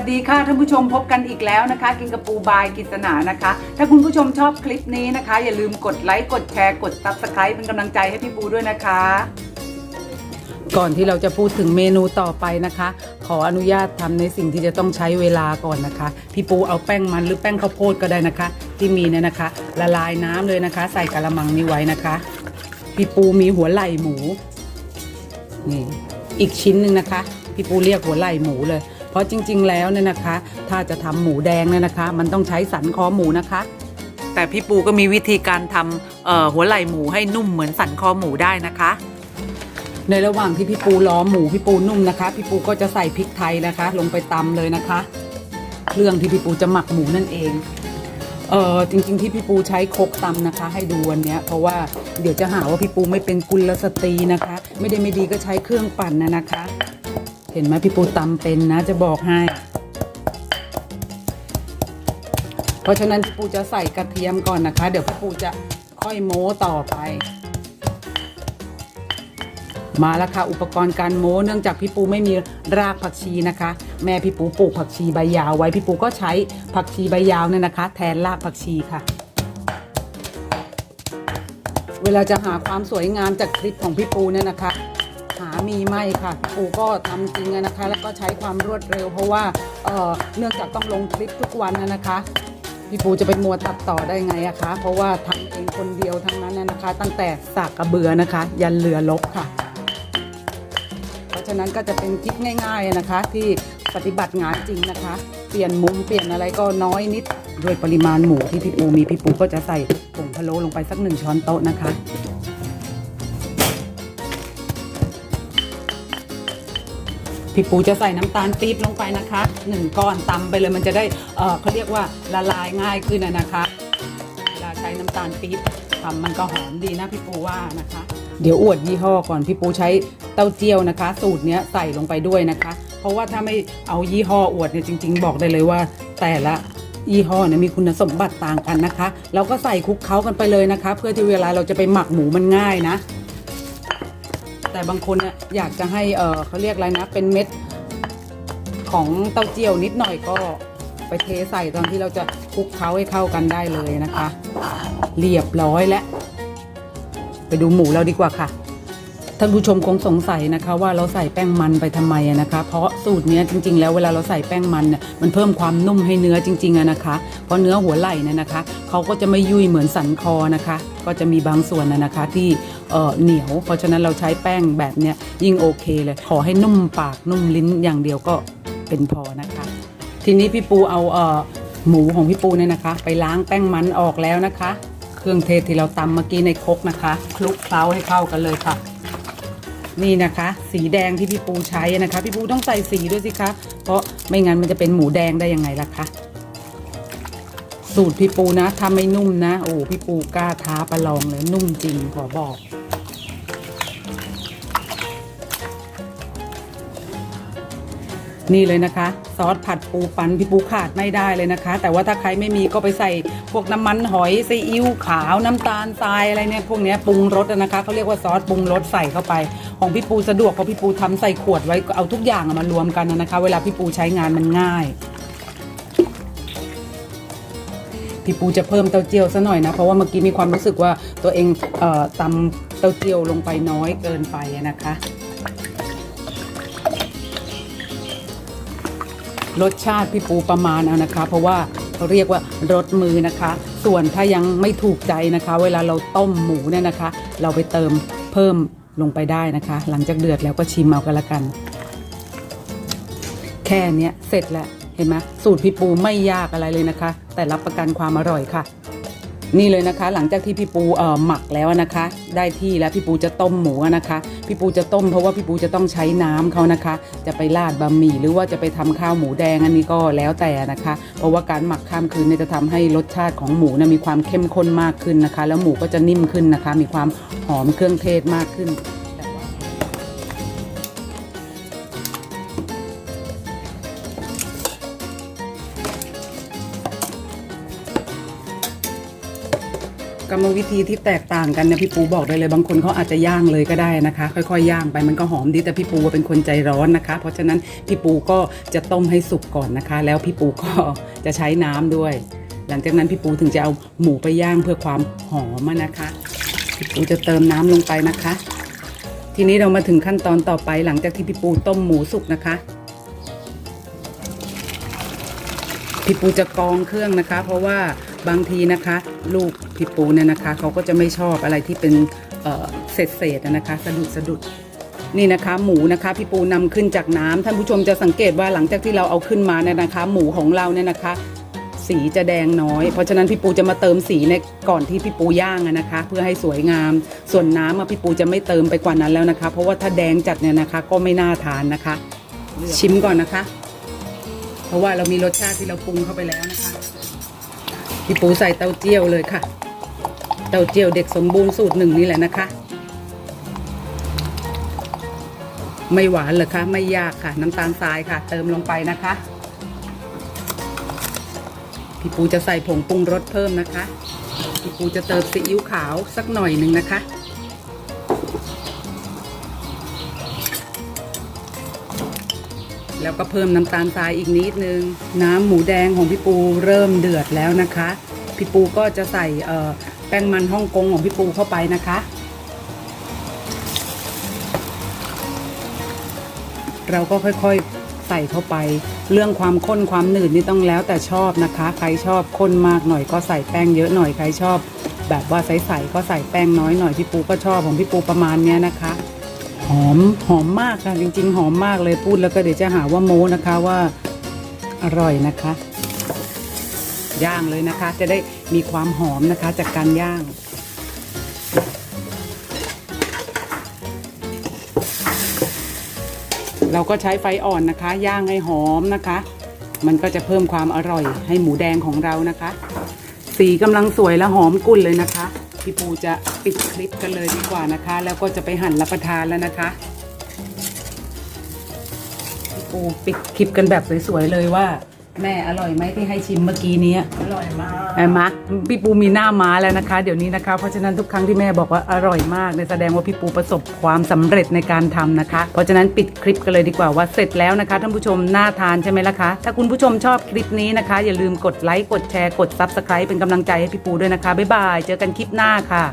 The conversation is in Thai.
วัสดีค่ะท่านผู้ชมพบกันอีกแล้วนะคะ กินกระปูบายกิษณานะคะ ถ้าคุณผู้ชมชอบคลิปนี้นะคะ อย่าลืมกดไลค์กดแชร์กด subscribe เป็นกำลังใจให้พี่ปูด้วยนะคะ ก่อนที่เราจะพูดถึงเมนูต่อไปนะคะ ขออนุญาตทำในสิ่งที่จะต้องใช้เวลาก่อนนะคะ พี่ปูเอาแป้งมันหรือแป้งข้าวโพดก็ได้นะคะ ที่มีเนี่ยนะคะ ละลายน้ำเลยนะคะ ใส่กระมังนี้ไว้นะคะ พี่ปูมีหัวไหล่หมูนี่อีกชิ้นหนึ่งนะคะ พี่ปูเรียกหัวไหล่หมูเลย เพราะจริง ๆ แล้วเนี่ยนะคะ ถ้าจะทำหมูแดงเนี่ยนะคะ มันต้องใช้สันคอหมูนะคะ แต่พี่ปูก็มีวิธีการทำเอ่อหัวไหล่หมูให้นุ่มเหมือนสันคอหมูได้นะคะในระหว่างที่พี่ปูล้อมหมูพี่ปูนุ่มนะคะ พี่ปูก็จะใส่พริกไทยนะคะ ลงไปตำเลยนะคะ เครื่องที่พี่ปูจะหมักหมูนั่นเองเออจริง ๆ ที่พี่ปูใช้โครกตำนะคะ ให้ดูวันเนี้ยเพราะว่าเดี๋ยวจะหาว่าพี่ปูไม่เป็นกุลสตรีนะคะ ไม่ได้ไม่ดีก็ใช้เครื่องปั่นนะนะคะเห็นไหมพี่ปูตำเป็นนะ จะบอกให้ เพราะฉะนั้นพี่ปูจะใส่กระเทียมก่อนนะคะ เดี๋ยวพี่ปูจะค่อยโม้ต่อไป มาแล้วค่ะ อุปกรณ์การโม้เนื่องจากพี่ปูไม่มีรากผักชีนะคะ แม่พี่ปูปลูกผักชีใบยาวไว้พี่ปูก็ใช้ผักชีใบยาวเนี่ยนะคะ แทนรากผักชีค่ะเวลาจะหาความสวยงามจากคลิปของพี่ปูเนี่ยนะคะ หามีไม่ค่ะปูก็ทำจริงนะคะ แล้วก็ใช้ความรวดเร็ว เพราะว่าเเนื่องจากต้องลงคลิปทุกวันนะนะคะพี่ปูจะเป็นมัวตัดต่อได้ไงอะคะ เพราะว่าทำเองคนเดียวทั้งนั้นนะนะคะ ตั้งแต่สากกระเบือนะคะ ยันเรือลบค่ะ เพราะฉะนั้นก็จะเป็นคลิปง่าย ๆนะคะ ที่ปฏิบัติงานจริงนะคะ เปลี่ยนมุมเปลี่ยนอะไรก็น้อยนิดด้วยปริมาณหมูที่พี่ปูมีพี่ปูก็จะใส่ผงพะโล้ลงไปสักหนึ่งช้อนโต๊ะนะคะ พี่ปูจะใส่น้ำตาลปี๊บลงไปนะคะหนึ่งก้อนตำไปเลยมันจะได้เออเขาเรียกว่าละลายง่ายขึ้นนะคะเวลาใช้น้ำตาลปี๊บทำมันก็หอมดีนะพี่ปูว่านะคะ เดี๋ยวอวดยี่ห้อก่อนพี่ปูใช้เต้าเจี้ยวนะคะ สูตรเนี้ยใส่ลงไปด้วยนะคะ เพราะว่าถ้าไม่เอายี่ห้ออวดเนี่ยจริง ๆ บอกได้เลยว่า แต่ละยี่ห้อเนี่ยมีคุณสมบัติต่างกันนะคะ เราก็ใส่คลุกเคล้ากันไปเลยนะคะ เพื่อที่เวลาเราจะไปหมักหมูมันง่ายนะ แต่บางคนเนี่ยอยากจะให้เออเขาเรียกอะไรนะ เป็นเม็ดของเต้าเจี้ยวนิดหน่อยก็ไปเทใส่ตอนที่เราจะคลุกเคล้าให้เข้ากันได้เลยนะคะ เรียบร้อยแล้ว ไปดูหมูเราดีกว่าค่ะ ท่านผู้ชมคงสงสัยนะคะว่าเราใส่แป้งมันไปทำไมนะคะ เพราะสูตรนี้จริง ๆ แล้วเวลาเราใส่แป้งมันเนี่ยมันเพิ่มความนุ่มให้เนื้อจริงๆนะคะ เพราะเนื้อหัวไหล่เนี่ยนะคะเขาก็จะไม่ยุ่ยเหมือนสันคอนะคะ ก็จะมีบางส่วนนะคะที่เเหนียว เพราะฉะนั้นเราใช้แป้งแบบเนี้ยยิ่งโอเคเลยขอให้นุ่มปากนุ่มลิ้นอย่างเดียวก็เป็นพอนะคะ ทีนี้พี่ปูเอาเออหมูของพี่ปูเนี่ยนะคะ ไปล้างแป้งมันออกแล้วนะคะ เครื่องเทศที่เราตำเมื่อกี้ในครกนะคะ คลุกเคล้าให้เข้ากันเลยค่ะ นี่นะคะ สีแดงที่พี่ปูใช้นะคะ พี่ปูต้องใส่สีด้วยสิคะเพราะไม่งั้นมันจะเป็นหมูแดงได้ยังไงล่ะคะสูตรพี่ปูนะถ้าไม่นุ่มนะ โอ้พี่ปูกล้าท้าประลองเลยนุ่มจริงขอบอก นี่เลยนะคะ ซอสผัดปูปันพี่ปูขาดไม่ได้เลยนะคะ แต่ว่าถ้าใครไม่มีก็ไปใส่พวกน้ำมันหอยซีอิ๊วขาวน้ำตาลทรายอะไรเนี่ยพวกนี้ปรุงรสนะคะเขาเรียกว่าซอสปรุงรสใส่เข้าไป ของพี่ปูสะดวกเพราะพี่ปูทำใส่ขวดไว้เอาทุกอย่างมารวมกันนะคะ เวลาพี่ปูใช้งานมันง่ายพี่ปูจะเพิ่มเต้าเจี้ยวซะหน่อยนะ เพราะว่าเมื่อกี้มีความรู้สึกว่าตัวเองเออตำเต้าเจี้ยวลงไปน้อยเกินไปนะคะ รสชาติพี่ปูประมาณเอานะคะ เพราะว่าเขาเรียกว่ารสมือนะคะ ส่วนถ้ายังไม่ถูกใจนะคะ เวลาเราต้มหมูเนี่ยนะคะ เราไปเติมเพิ่มลงไปได้นะคะ หลังจากเดือดแล้วก็ชิมเอากันละกัน แค่เนี้ยเสร็จแล้วเห็นไหมสูตรพี่ปูไม่ยากอะไรเลยนะคะ แต่รับประกันความอร่อยค่ะ นี่เลยนะคะ หลังจากที่พี่ปูเอ่อหมักแล้วนะคะ ได้ที่แล้วพี่ปูจะต้มหมูนะคะ พี่ปูจะต้มเพราะว่าพี่ปูจะต้องใช้น้ำเขานะคะ จะไปราดบะหมี่หรือว่าจะไปทำข้าวหมูแดงอันนี้ก็แล้วแต่นะคะ เพราะว่าการหมักข้ามคืนเนี่ยจะทำให้รสชาติของหมูนะมีความเข้มข้นมากขึ้นนะคะ แล้วหมูก็จะนิ่มขึ้นนะคะ มีความหอมเครื่องเทศมากขึ้น กรรมวิธีที่แตกต่างกันเนะพี่ปูบอกได้เลย บางคนเขาอาจจะย่างเลยก็ได้นะคะ ค่อยๆย่างไปมันก็หอมดีแต่พี่ปูเป็นคนใจร้อนนะคะ เพราะฉะนั้นพี่ปูก็จะต้มให้สุกก่อนนะคะ แล้วพี่ปูก็จะใช้น้ำด้วย หลังจากนั้นพี่ปูถึงจะเอาหมูไปย่างเพื่อความหอมนะคะพี่ปูจะเติมน้ำลงไปนะคะ ทีนี้เรามาถึงขั้นตอนต่อไปหลังจากที่พี่ปูต้มหมูสุกนะคะพี่ปูจะกรองเครื่องนะคะ เพราะว่า บางทีนะคะ ลูกพี่ปูเนี่ยนะคะเขาก็จะไม่ชอบอะไรที่เป็นเศษเศษนะคะ สะดุดสะดุดนี่นะคะหมูนะคะพี่ปูนำขึ้นจากน้ำท่านผู้ชมจะสังเกตว่าหลังจากที่เราเอาขึ้นมาเนี่ยนะคะ หมูของเราเนี่ยนะคะ สีจะแดงน้อย เพราะฉะนั้นพี่ปูจะมาเติมสีในก่อนที่พี่ปูย่างนะคะ เพื่อให้สวยงาม ส่วนน้ำพี่ปูจะไม่เติมไปกว่านั้นแล้วนะคะ เพราะว่าถ้าแดงจัดเนี่ยนะคะ ก็ไม่น่าทานนะคะ ชิมก่อนนะคะ เพราะว่าเรามีรสชาติที่เราปรุงเข้าไปแล้วนะคะ พี่ปูใส่เต้าเจี้ยวเลยค่ะ เต้าเจี้ยวเด็กสมบูรณ์สูตรหนึ่งนี่แหละนะคะ ไม่หวานเลยคะไม่ยากค่ะ น้ำตาลทรายค่ะ เติมลงไปนะคะ พี่ปูจะใส่ผงปรุงรสเพิ่มนะคะ พี่ปูจะเติมซีอิ๊วขาวสักหน่อยหนึ่งนะคะ แล้วก็เพิ่มน้ำตาลทรายอีกนิดนึง น้ำหมูแดงของพี่ปูเริ่มเดือดแล้วนะคะ พี่ปูก็จะใส่แป้งมันฮ่องกงของพี่ปูเข้าไปนะคะ เราก็ค่อยๆใส่เข้าไป เรื่องความข้นความหนืดนี่ต้องแล้วแต่ชอบนะคะ ใครชอบข้นมากหน่อยก็ใส่แป้งเยอะหน่อยใครชอบ แบบว่าใสๆก็ใส่แป้งน้อยหน่อยพี่ปูก็ชอบของพี่ปูประมาณเนี้ยนะคะ หอมหอมมากค่ะ จริง ๆ หอมมากเลยพูดแล้วก็เดี๋ยวจะหาว่าโม้นะคะว่าอร่อยนะคะ ย่างเลยนะคะ จะได้มีความหอมนะคะจากการย่างเราก็ใช้ไฟอ่อนนะคะ ย่างให้หอมนะคะ มันก็จะเพิ่มความอร่อยให้หมูแดงของเรานะคะ สีกำลังสวยและหอมกุ่นเลยนะคะ พี่ปูจะปิดคลิปกันเลยดีกว่านะคะ แล้วก็จะไปหั่นรับประทานแล้วนะคะพี่ปูปิดคลิปกันแบบสวยๆเลยว่า แม่อร่อยไหมที่ให้ชิมเมื่อกี้นี้อร่อยมากเห็นไหมพี่ปูมีหน้าม้าแล้วนะคะ เดี๋ยวนี้นะคะ เพราะฉะนั้นทุกครั้งที่แม่บอกว่าอร่อยมากเนี่ยแสดงว่าพี่ปูประสบความสำเร็จในการทำนะคะ เพราะฉะนั้นปิดคลิปกันเลยดีกว่าว่าเสร็จแล้วนะคะท่านผู้ชมน่าทานใช่ไหมล่ะคะ ถ้าคุณผู้ชมชอบคลิปนี้นะคะ อย่าลืมกดไลค์กดแชร์กดซับสไครป์เป็นกำลังใจให้พี่ปูด้วยนะคะบ๊ายบายเจอกันคลิปหน้าค่ะ